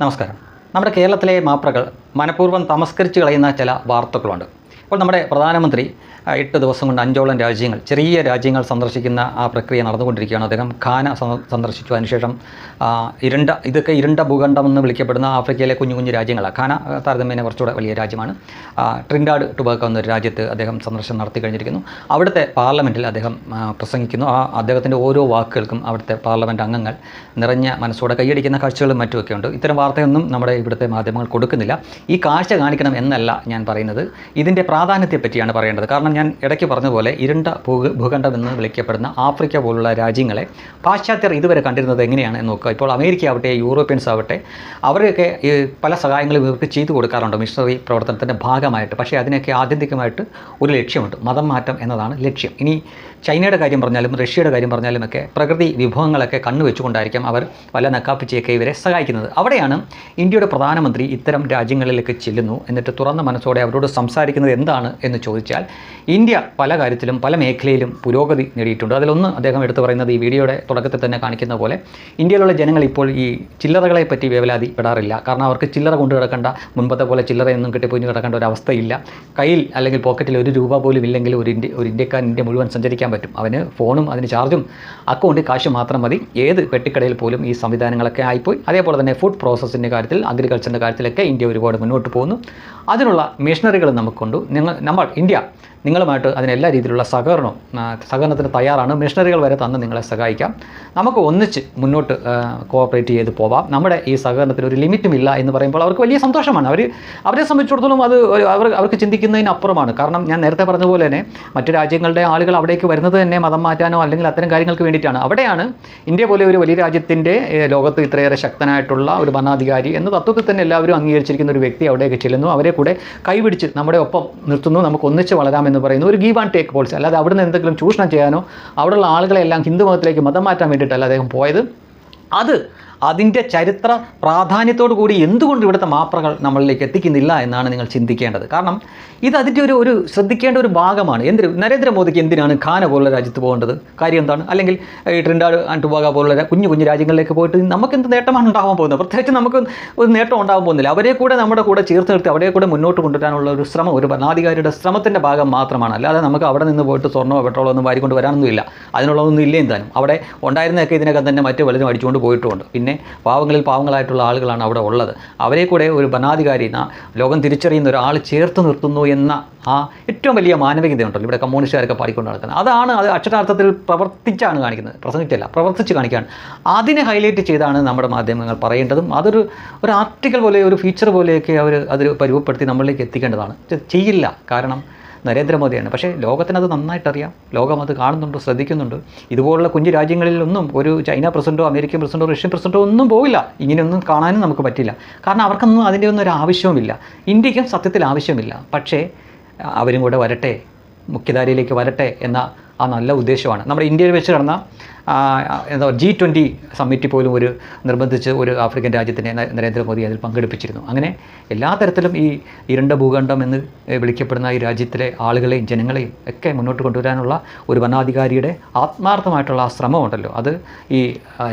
നമസ്കാരം. നമ്മുടെ കേരളത്തിലെ മാപ്രകൾ മനഃപൂർവം തമസ്കരിച്ച് കളയുന്ന ചില വാർത്തകളുണ്ട്. ഇപ്പോൾ നമ്മുടെ പ്രധാനമന്ത്രി എട്ട് ദിവസം കൊണ്ട് അഞ്ചോളം രാജ്യങ്ങൾ ചെറിയ രാജ്യങ്ങൾ സന്ദർശിക്കുന്ന ആ പ്രക്രിയ നടന്നുകൊണ്ടിരിക്കുകയാണ്. അദ്ദേഹം ഖാന സന്ദ- സന്ദർശിച്ചു. അതിനുശേഷം ഇരുണ്ട ഇതൊക്കെ ഇരുണ്ട ഭൂഖണ്ഡം എന്ന് വിളിക്കപ്പെടുന്ന ആഫ്രിക്കയിലെ കുഞ്ഞു കുഞ്ഞു രാജ്യങ്ങളാണ്. ഖാന താരതമ്യേന കുറച്ചുകൂടെ വലിയ രാജ്യമാണ്. ട്രിൻഡാഡ് ടുബാക്കോ എന്നൊരു രാജ്യത്ത് അദ്ദേഹം സന്ദർശനം നടത്തി കഴിഞ്ഞിരിക്കുന്നു. അവിടുത്തെ പാർലമെന്റിൽ അദ്ദേഹം പ്രസംഗിക്കുന്നു. ആ അദ്ദേഹത്തിന്റെ ഓരോ വാക്കുകൾക്കും അവിടുത്തെ പാർലമെന്റ് അംഗങ്ങൾ നിറഞ്ഞ മനസ്സോടെ കൈയടിക്കുന്ന കാഴ്ചകളും മറ്റുമൊക്കെ ഉണ്ട്. ഇത്തരം വാർത്തയൊന്നും നമ്മുടെ ഇവിടുത്തെ മാധ്യമങ്ങൾ കൊടുക്കുന്നില്ല. ഈ കാഴ്ച കാണിക്കണം എന്നല്ല ഞാൻ പറയുന്നത്. ഇതിന്റെ പ്രാധാന്യത്തെ പറ്റിയാണ് പറയേണ്ടത്. കാരണം ഞാൻ ഇടയ്ക്ക് പറഞ്ഞതുപോലെ ഇരുണ്ട ഭൂ- ഭൂഖണ്ഡം എന്ന് വിളിക്കപ്പെടുന്ന ആഫ്രിക്ക പോലുള്ള രാജ്യങ്ങളെ പാശ്ചാത്യർ ഇതുവരെ കണ്ടിരുന്നത് എങ്ങനെയാണ് എന്ന് നോക്കുക. ഇപ്പോൾ അമേരിക്ക ആവട്ടെ യൂറോപ്യൻസ് ആവട്ടെ അവരെയൊക്കെ ഈ പല സഹായങ്ങളും ഇവർക്ക് ചെയ്തു കൊടുക്കാറുണ്ട് മിഷണറി പ്രവർത്തനത്തിന്റെ ഭാഗമായിട്ട്. പക്ഷേ അതിനൊക്കെ ആത്യന്തികമായിട്ട് ഒരു ലക്ഷ്യമുണ്ട്. മതം മാറ്റം എന്നതാണ് ലക്ഷ്യം. ഇനി ചൈനയുടെ കാര്യം പറഞ്ഞാലും റഷ്യയുടെ കാര്യം പറഞ്ഞാലും ഒക്കെ പ്രകൃതി വിഭവങ്ങളൊക്കെ കണ്ണുവെച്ചുകൊണ്ടായിരിക്കും അവർ പല നക്കാപ്പിച്ചയൊക്കെ ഇവരെ സഹായിക്കുന്നത്. അവിടെയാണ് ഇന്ത്യയുടെ പ്രധാനമന്ത്രി ഇത്തരം രാജ്യങ്ങളിലേക്ക് ചെല്ലുന്നു. എന്നിട്ട് തുറന്ന മനസ്സോടെ അവരോട് സംസാരിക്കുന്നത് എന്താണ് എന്ന് ചോദിച്ചാൽ ഇന്ത്യ പല കാര്യത്തിലും പല മേഖലയിലും പുരോഗതി നേടിയിട്ടുണ്ട്. അതിലൊന്ന് അദ്ദേഹം എടുത്തു പറയുന്നത് ഈ വീഡിയോയുടെ തുടക്കത്തിൽ തന്നെ കാണിക്കുന്ന പോലെ ഇന്ത്യയിലുള്ള ജനങ്ങൾ ഇപ്പോൾ ഈ ചില്ലറകളെ പറ്റി വേവലാതി പെടാറില്ല. കാരണം അവർക്ക് ചില്ലറ കൊണ്ടു കിടക്കേണ്ട മുൻപത്തെ പോലെ ചില്ലറയൊന്നും കിട്ടിപ്പോയി കിടക്കേണ്ട ഒരു അവസ്ഥയില്ല. കയ്യിൽ അല്ലെങ്കിൽ പോക്കറ്റിൽ ഒരു രൂപ പോലും ഇല്ലെങ്കിൽ ഒരു ഇന്ത്യ ഒരു ഇന്ത്യക്കാരൻ ഇന്ത്യ മുഴുവൻ സഞ്ചരിക്കാൻ പറ്റും. അവന് ഫോണും അതിന് ചാർജും അക്കൗണ്ട് കാശ് മാത്രം മതി. ഏത് പെട്ടിക്കടയിൽ പോലും ഈ സംവിധാനങ്ങളൊക്കെ ആയിപ്പോയി. അതേപോലെ തന്നെ ഫുഡ് പ്രോസസ്സിന്റെ കാര്യത്തിൽ അഗ്രികൾച്ചറിന്റെ കാര്യത്തിലൊക്കെ ഇന്ത്യ ഒരുപാട് മുന്നോട്ട് പോകുന്നു. അതിനുള്ള മെഷീനറികൾ നമുക്കുണ്ട്. നിങ്ങൾ നമ്മൾ ഇന്ത്യ. നിങ്ങളുമായിട്ട് അതിനെല്ലാ രീതിയിലുള്ള സഹകരണവും സഹകരണത്തിന് തയ്യാറാണ്. മിഷണറികൾ വരെ തന്ന് നിങ്ങളെ സഹായിക്കാം. നമുക്ക് ഒന്നിച്ച് മുന്നോട്ട് കോഓപ്പറേറ്റ് ചെയ്ത് പോവാം. നമ്മുടെ ഈ സഹകരണത്തിന് ഒരു ലിമിറ്റും ഇല്ല എന്ന് പറയുമ്പോൾ അവർക്ക് വലിയ സന്തോഷമാണ്. അവർ അവരെ സംബന്ധിച്ചിടത്തോളം അത് അവർ അവർക്ക് ചിന്തിക്കുന്നതിനപ്പുറമാണ് കാരണം ഞാൻ നേരത്തെ പറഞ്ഞതുപോലെ പോലെ തന്നെ മറ്റു രാജ്യങ്ങളുടെ ആളുകൾ അവിടേക്ക് വരുന്നത് തന്നെ മതം മാറ്റാനോ അല്ലെങ്കിൽ അത്തരം കാര്യങ്ങൾക്ക് വേണ്ടിയിട്ടാണ്. അവിടെയാണ് ഇന്ത്യ പോലെ ഒരു വലിയ രാജ്യത്തിന്റെ ലോകത്ത് ഇത്രയേറെ ശക്തനായിട്ടുള്ള ഒരു ഭരണാധികാരി എന്ന തത്വത്തിൽ തന്നെ എല്ലാവരും അംഗീകരിച്ചിരിക്കുന്ന ഒരു വ്യക്തി അവിടേക്ക് ചെല്ലുന്നു. അവരെ കൂടെ കൈപിടിച്ച് നമ്മുടെ ഒപ്പം നിർത്തുന്നു. നമുക്ക് ഒന്നിച്ച് വളരാമെന്ന് പറയുന്നു. ഒരു ഗീവ് ആൻഡ് ടേക്ക് പോളിസി അല്ലാതെ അവിടുന്ന് എന്തെങ്കിലും ചൂഷണം ചെയ്യാനോ അവിടെയുള്ള ആളുകളെല്ലാം ഹിന്ദു മതത്തിലേക്ക് മതം മാറ്റാൻ വേണ്ടിയിട്ടല്ല അദ്ദേഹം പോയത്. അത് അതിന്റെ ചരിത്ര പ്രാധാന്യത്തോടു കൂടി എന്തുകൊണ്ട് ഇവിടുത്തെ മാപ്രകൾ നമ്മളിലേക്ക് എത്തിക്കുന്നില്ല എന്നാണ് നിങ്ങൾ ചിന്തിക്കേണ്ടത്. കാരണം ഇത് അതിന്റെ ഒരു ഒരു ശ്രദ്ധിക്കേണ്ട ഒരു ഭാഗമാണ്. എന്തിന്? നരേന്ദ്രമോദിക്ക് എന്തിനാണ് ഖാന പോലുള്ള രാജ്യത്ത് പോകേണ്ടത്? കാര്യം എന്താണ്? അല്ലെങ്കിൽ ഈ ട്രിൻഡാഡ് ആൻഡ് പോലുള്ള കുഞ്ഞു കുഞ്ഞു രാജ്യങ്ങളിലേക്ക് പോയിട്ട് നമുക്ക് എന്ത് നേട്ടമാണ് ഉണ്ടാകാൻ പോകുന്നത്? പ്രത്യേകിച്ച് നമുക്ക് ഒരു നേട്ടം ഉണ്ടാകാൻ പോകുന്നില്ല. അവരെ കൂടെ നമ്മുടെ കൂടെ ചേർത്ത് നിർത്തി അവരെ കൂടെ മുന്നോട്ട് കൊണ്ടുവരാനുള്ള ഒരു ശ്രമം ഒരു ഭരണാധികാരിയുടെ ശ്രമത്തിന്റെ ഭാഗം മാത്രമാണ് അല്ലാതെ നമുക്ക് അവിടെ നിന്ന് പോയിട്ട് സ്വർണമോ പെട്രോളോ ഒന്നും വാരിക്കൊണ്ട് വരാനൊന്നുമില്ല. അതിനുള്ളതൊന്നും ഇല്ലേ എന്തായാലും അവിടെ ഉണ്ടായിരുന്നതൊക്കെ ഇതിനകം തന്നെ മറ്റു പലരും അടിച്ചുകൊണ്ട് പോയിട്ടുമുണ്ട് പിന്നെ പാവങ്ങളിൽ പാവങ്ങളായിട്ടുള്ള ആളുകളാണ് അവിടെ ഉള്ളത്. അവരെ കൂടെ ഒരു ഭരണാധികാരി ലോകം തിരിച്ചറിയുന്ന ഒരാൾ ചേർത്ത് നിർത്തുന്നു എന്ന ആ ഏറ്റവും വലിയ മാനവികതയുണ്ടല്ലോ ഇവിടെ കമ്മ്യൂണിസ്റ്റുകാരൊക്കെ പാടിക്കൊണ്ട് നടക്കുന്നത്. അതാണ് അത് അക്ഷരാർത്ഥത്തിൽ പ്രവർത്തിച്ചാണ് കാണിക്കുന്നത്. പ്രസംഗിച്ചല്ല പ്രവർത്തിച്ച് കാണിക്കുകയാണ്. അതിനെ ഹൈലൈറ്റ് ചെയ്താണ് നമ്മുടെ മാധ്യമങ്ങൾ പറയേണ്ടതും അതൊരു ഒരു ആർട്ടിക്കൽ പോലെ ഒരു ഫീച്ചർ പോലെയൊക്കെ അവർ അത് പരുവപ്പെടുത്തി നമ്മളിലേക്ക് എത്തിക്കേണ്ടതാണ്. ചെയ്യില്ല. കാരണം നരേന്ദ്രമോദിയാണ്. പക്ഷേ ലോകത്തിനത് നന്നായിട്ടറിയാം. ലോകം അത് കാണുന്നുണ്ട് ശ്രദ്ധിക്കുന്നുണ്ട്. ഇതുപോലുള്ള കുഞ്ഞു രാജ്യങ്ങളിലൊന്നും ഒരു ചൈന പ്രസിഡന്റോ അമേരിക്കൻ പ്രസിഡന്റോ റഷ്യൻ പ്രസിഡന്റോ ഒന്നും പോവില്ല. ഇങ്ങനെയൊന്നും കാണാനും നമുക്ക് പറ്റില്ല. കാരണം അവർക്കൊന്നും അതിന്റെ ഒന്നും ഒരു ആവശ്യവുമില്ല. ഇന്ത്യക്കും സത്യത്തിൽ ആവശ്യമില്ല. പക്ഷേ അവരും കൂടെ വരട്ടെ മുഖ്യധാരയിലേക്ക് വരട്ടെ എന്ന ആ നല്ല ഉദ്ദേശമാണ്. നമ്മുടെ ഇന്ത്യയിൽ വെച്ച് നടന്ന എന്താ ജി ട്വന്റി സമ്മിറ്റിൽ പോലും ഒരു നിർബന്ധിച്ച് ഒരു ആഫ്രിക്കൻ രാജ്യത്തിനെ നരേന്ദ്രമോദി അതിൽ പങ്കെടുപ്പിച്ചിരുന്നു. അങ്ങനെ എല്ലാ തരത്തിലും ഈ ഇരണ്ട ഭൂഖണ്ഡം എന്ന് വിളിക്കപ്പെടുന്ന ഈ രാജ്യത്തിലെ ആളുകളെയും ജനങ്ങളെയും ഒക്കെ മുന്നോട്ട് കൊണ്ടുവരാനുള്ള ഒരു ഭരണാധികാരിയുടെ ആത്മാർത്ഥമായിട്ടുള്ള ആ ശ്രമമുണ്ടല്ലോ. അത് ഈ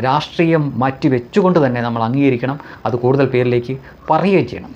രാഷ്ട്രീയം മാറ്റി വെച്ചുകൊണ്ട് തന്നെ നമ്മൾ അംഗീകരിക്കണം. അത് കൂടുതൽ പേരിലേക്ക് പറയുകയും ചെയ്യണം.